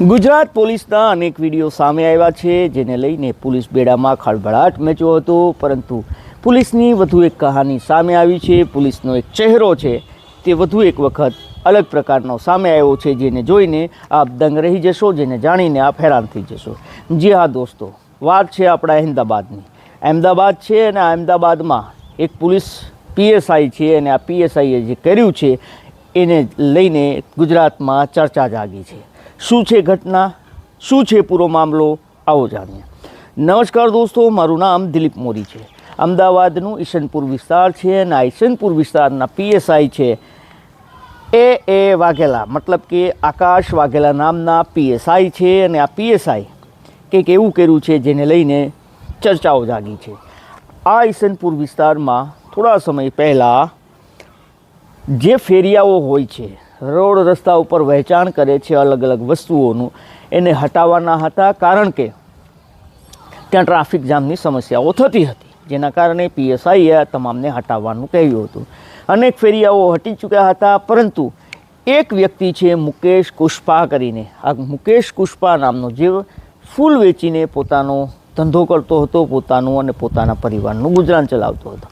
ગુજરાત પોલીસના અનેક વીડિયો સામે આવ્યા છે, જેને લઈને પોલીસ બેડામાં ખળભળાટ મેચ્યો હતો, પરંતુ પોલીસની વધુ એક કહાની સામે આવી છે, પોલીસનો એક ચહેરો છે, તે વધુ એક વખત અલગ પ્રકારનો સામે આવ્યો છે, જેને જોઈને આપ દંગ રહી જશો, જેને જાણીને આપ હેરાન થઈ જશો. જી હા દોસ્તો, વાત છે આપણા અહેમદાબાદની. અહેમદાબાદ છે અને આ અહેમદાબાદમાં એક પોલીસ પીએસઆઈ છે અને આ પીએસઆઈએ જે કર્યું છે, એને લઈને ગુજરાતમાં ચર્ચા જાગી છે. શું છે ઘટના? શું છે પૂરો મામલો? આવો જાણીએ. નમસ્કાર દોસ્તો, મારું નામ દિલીપ મોરી છે. અમદાવાદનું ઈશનપુર વિસ્તાર છે અને આ ઈશનપુર વિસ્તારના પીએસઆઈ છે એ એ વાઘેલા. મતલબ કે આકાશ વાઘેલા નામના પીએસઆઈ છે અને આ પીએસઆઈ કંઈક એવું કર્યું છે જેને લઈને ચર્ચાઓ જાગી છે. આ ઈશનપુર વિસ્તારમાં થોડા સમય પહેલાં જે ફેરિયાઓ હોય છે રોડ રસ્તા ઉપર વહેંચાણ કરે છે અલગ અલગ વસ્તુઓનું. એને હટાવવાના હતા કારણ કે ત્યાં ટ્રાફિક જામની સમસ્યાઓ થતી હતી, જેના કારણે પીએસઆઈએ તમામને હટાવવાનું કહ્યું હતું. અનેક ફેરિયાઓ હટી ચૂક્યા હતા, પરંતુ એક વ્યક્તિ છે મુકેશ કુષ્પા કરીને. આ મુકેશ કુષ્પા નામનો જે ફૂલ વેચીને પોતાનો ધંધો કરતો હતો, પોતાનું અને પોતાના પરિવારનું ગુજરાન ચલાવતો હતો.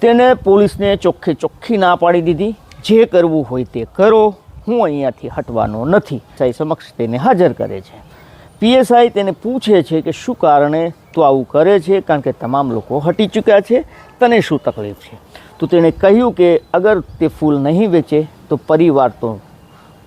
તેને પોલીસને ચોખ્ખે ચોખ્ખી ના પાડી દીધી. જે કરવું હોય તે કરો. હું અહીંયાથી હટવાનો નથી. સાઈ સમક્ષ તેને હાજર કરે છે. પીએસઆઈ તેને પૂછે છે કે શું કારણે તું આવું કરે છે? કારણ કે તમામ લોકો હટી ચૂક્યા છે. તને શું તકલીફ છે? તો તેણે કહ્યું કે અગર તે ફૂલ નહીં વેચે તો પરિવાર તો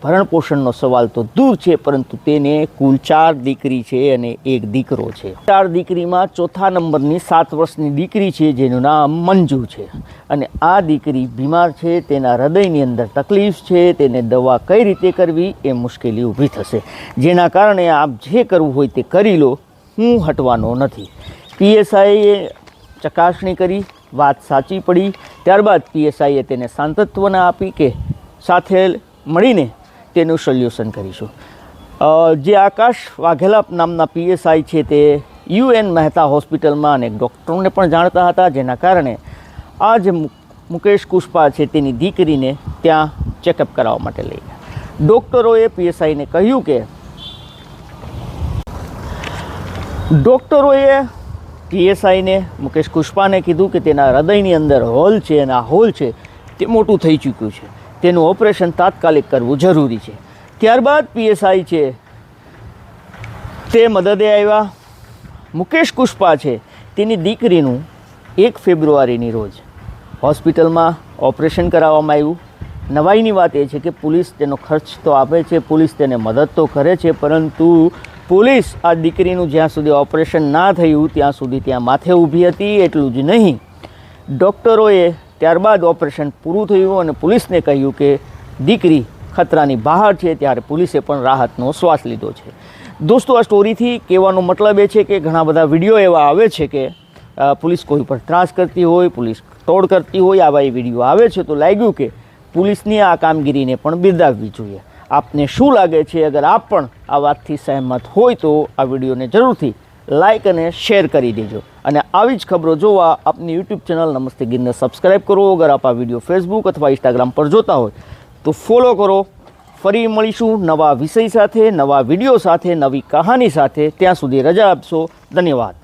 ભરણ પોષણનો સવાલ તો દૂર છે, પરંતુ તેને કુલ ચાર દીકરી છે અને એક દીકરો છે. ચાર દીકરીમાં ચોથા નંબરની સાત વર્ષની દીકરી છે, જેનું નામ મંજુ છે. અને આ દીકરી બીમાર છે, તેના હૃદયની અંદર તકલીફ છે, તેને દવા કઈ રીતે કરવી એ મુશ્કેલી ઊભી થશે. જેના કારણે આપ જે કરવું હોય તે કરી લો, હું હટવાનો નથી. પીએસઆઈએ ચકાસણી કરી, વાત સાચી પડી. ત્યારબાદ પીએસઆઈએ તેને સાંતત્વના આપી કે, સાથે મળીને તેનું સોલ્યુશન કરીશું. જે આકાશ વાઘેલા નામના પીએસઆઈ છે તે યુએન મહેતા હોસ્પિટલમાં અનેક ડૉક્ટરોને પણ જાણતા હતા, જેના કારણે આ જે મુકેશ કુષ્પા છે તેની દીકરીને ત્યાં ચેકઅપ કરાવવા માટે લઈ ગયા. ડૉક્ટરોએ પીએસઆઈને કહ્યું કે, ડૉક્ટરોએ પીએસઆઈને, મુકેશ કુષ્પાને કીધું કે તેના હૃદયની અંદર હોલ છે અને આ હોલ છે તે મોટું થઈ ચૂક્યું છે. તેનું ઓપરેશન તાત્કાલિક કરવું જરૂરી છે. ત્યારબાદ પીએસઆઈ છે. તે મદદે આવ્યા. મુકેશ કુષ્પા છે. તેની દીકરીનું એક ફેબ્રુઆરીની રોજ હોસ્પિટલમાં ઓપરેશન કરાવવામાં આવ્યું. નવાઈની વાત એ છે કે પોલીસ તેનો ખર્ચ તો આપે છે, પોલીસ તેને મદદ તો કરે છે, પરંતુ પોલીસ આ દીકરીનું જ્યાં સુધી ઓપરેશન ના થયું, ત્યાં સુધી ત્યાં માથે ઊભી હતી એટલું જ નહીં. ડૉક્ટરોએ ત્યારબાદ ઓપરેશન પૂરું થયું અને પોલીસને કહ્યું કે દીકરી ખતરાની બહાર છે, ત્યારે પોલીસે પણ રાહતનો શ્વાસ લીધો છે. દોસ્તો, આ સ્ટોરીથી કહેવાનો મતલબ એ છે કે ઘણા બધા વીડિયો એવા આવે છે કે પોલીસ કોઈ પર ત્રાસ કરતી હોય, પોલીસ તોડ કરતી હોય, આવા એ વીડિયો આવે છે, તો લાગ્યું કે પોલીસની આ કામગીરીને પણ બિરદાવવી જોઈએ. આપને શું લાગે છે? અગર આપ પણ આ વાતથી સહેમત હોય તો આ વિડીયોને જરૂરથી લાઇક અને શેર કરી દેજો. અને આવી જ ખબરો જોવા આપની યુટ્યુબ ચેનલ નમસ્તે ગીરને સબસ્ક્રાઈબ કરો. અગર આપ આ વીડિયો ફેસબુક અથવા ઇન્સ્ટાગ્રામ પર જોતા હોય, તો ફોલો કરો. ફરી મળીશું નવા વિષય સાથે, નવા વીડિયો સાથે, નવી કહાની સાથે. ત્યાં સુધી રજા આપશો. ધન્યવાદ.